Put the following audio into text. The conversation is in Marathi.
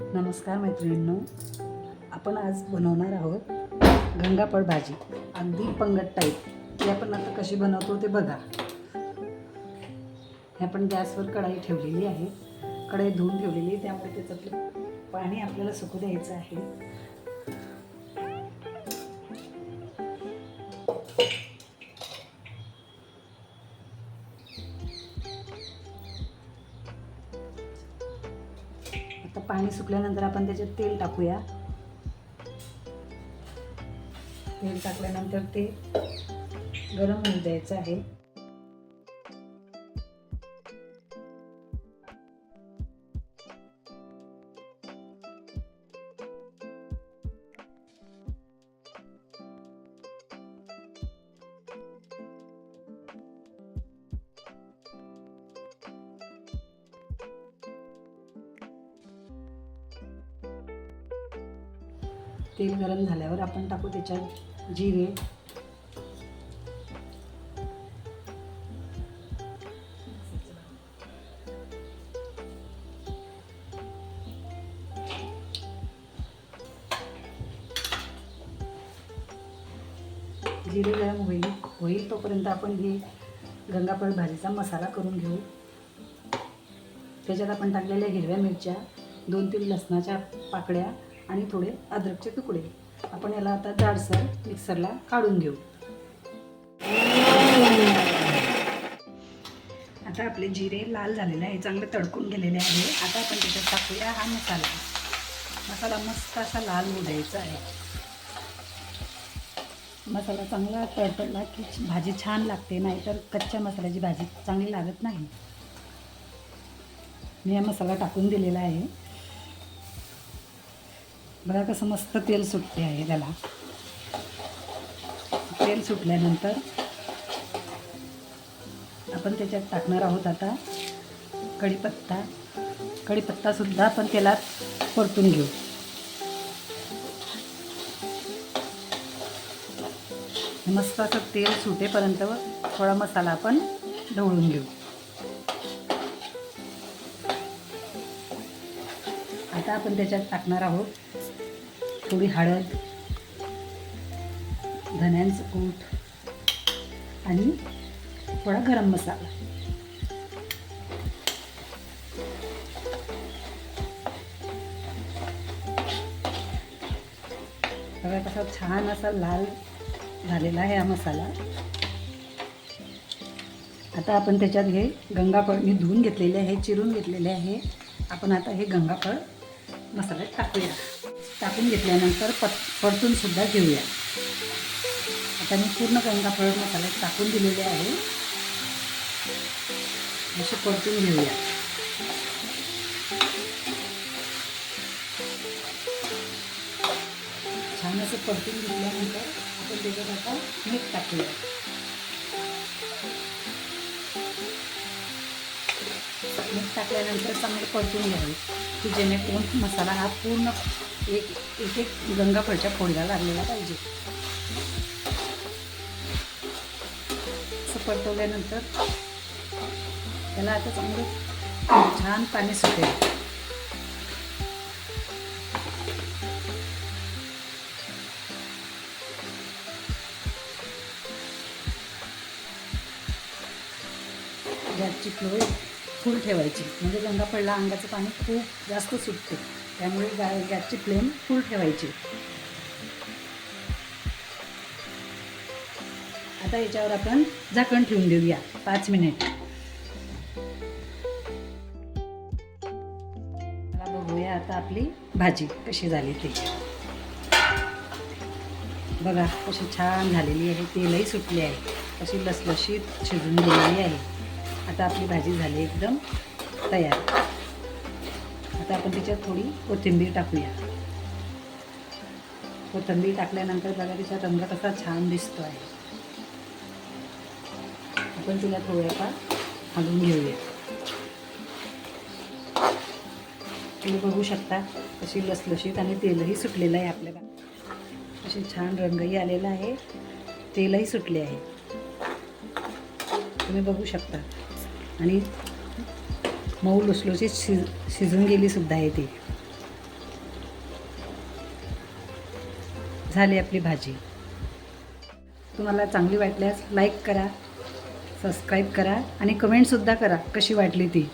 नमस्कार मैत्रिणींनो आपण आज बनवणार आहोत गंगापळ भाजी अगदी पंगत टाईप ती आपण आता कशी बनवतो ते बघा. हे आपण गॅसवर कढाई ठेवलेली आहे. कढाई धुवून ठेवलेली आहे. त्यामुळे त्याच्यातलं पाणी आपल्याला सुकू द्यायचं आहे. आता पाणी सुकल्यानंतर आपण त्याच्यात तेल टाकूया. तेल टाकल्यानंतर ते गरम होऊ द्यायचं आहे. तेल गरम झाल्यावर आपण टाकू त्याच्यात जिरे. जिरे गरम होईल होईल तोपर्यंत आपण हे गंगाफळ भाजीचा मसाला करून घेऊ. त्याच्यात आपण टाकलेल्या हिरव्या मिरच्या दोन तीन लसणाच्या पाकड्या आणि थोडे अद्रकचे तुकडे. आपण याला आता जाडसर मिक्सरला काढून घेऊ. आता आपले जिरे लाल झालेले आहे चांगले तडकून गेलेले आहे आता आपण त्याच्यात टाकूया हा मसाला. मसाला मस्त असा लाल होऊ द्यायचा आहे. मसाला चांगला तडतडला की भाजी छान लागते नाहीतर कच्च्या मसाल्याची भाजी चांगली लागत नाही. मी हा मसाला टाकून दिलेला आहे. बघा कसं मस्त तेल सुटते आहे त्याला. तेल सुटल्यानंतर आपण त्याच्यात टाकणार आहोत आता कढीपत्ता. कढीपत्तासुद्धा आपण तेलात परतून घेऊ. मस्त असं तेल सुटेपर्यंत थोडा मसाला आपण ढवळून घेऊ. आता आपण त्याच्यात टाकणार आहोत थोडी हळद धन्यांचं कूट आणि थोडा गरम मसाला. बघा कसा छान असा लाल झालेला आहे हा मसाला. आता आपण त्याच्यात हे गंगाफळ मी धुवून घेतलेले आहे चिरून घेतलेले आहे. आपण आता हे गंगाफळ मसाल्यात टाकूया. टाकून घेतल्यानंतर पत परतूनसुद्धा घेऊया. आता मी पूर्ण गंगाफळ मसाले टाकून दिलेले आहे. असे परतून घेऊया. छान असं परतून घेतल्यानंतर आपण त्याच्यात आता मीठ टाकूया. मीठ टाकल्यानंतर चांगलं परतून घ्यावे. की जेणेकरून मसाला हा पूर्ण एक एक एक गंगाफळच्या फोडीला लागलेला पाहिजे. असं परतवल्यानंतर त्याला आता चांगलं छान पाणी सुटेल. गॅसची फ्लो फुल ठेवायची. म्हणजे गंगाफळला अंगाचं पाणी खूप जास्त सुटते. त्यामुळे गा गॅसची फ्लेम फुल ठेवायची. आता याच्यावर आपण झाकण ठेवून देऊया. पाच मिनिट. मला बघूया आता आपली भाजी कशी झाली ती. बघा कशी छान झालेली आहे. तेलही सुटले आहे. कशी लसलशीत शिजून गेलेली आहे. आता आपली भाजी झाली एकदम तयार. आता आपण त्याच्यात थोडी कोथिंबीर टाकूया. कोथिंबीर टाकल्यानंतर बघा तिचा रंग कसा छान दिसतो आहे आपण तिला थोड्याफार हलवून घेऊया. तुम्ही बघू शकता कशी लसलशीत आणि तेलही सुटलेलं आहे आपल्याला. अशी छान रंगही आलेला आहे. तेलही सुटले आहे. तुम्ही बघू शकता. आणि मऊ लुसलुसीत शिज शिजून गेली सुद्धा आहे ती. झाली आपली भाजी. तुम्हाला चांगली वाटल्यास लाईक करा सबस्क्राईब करा आणि कमेंटसुद्धा करा कशी वाटली ती.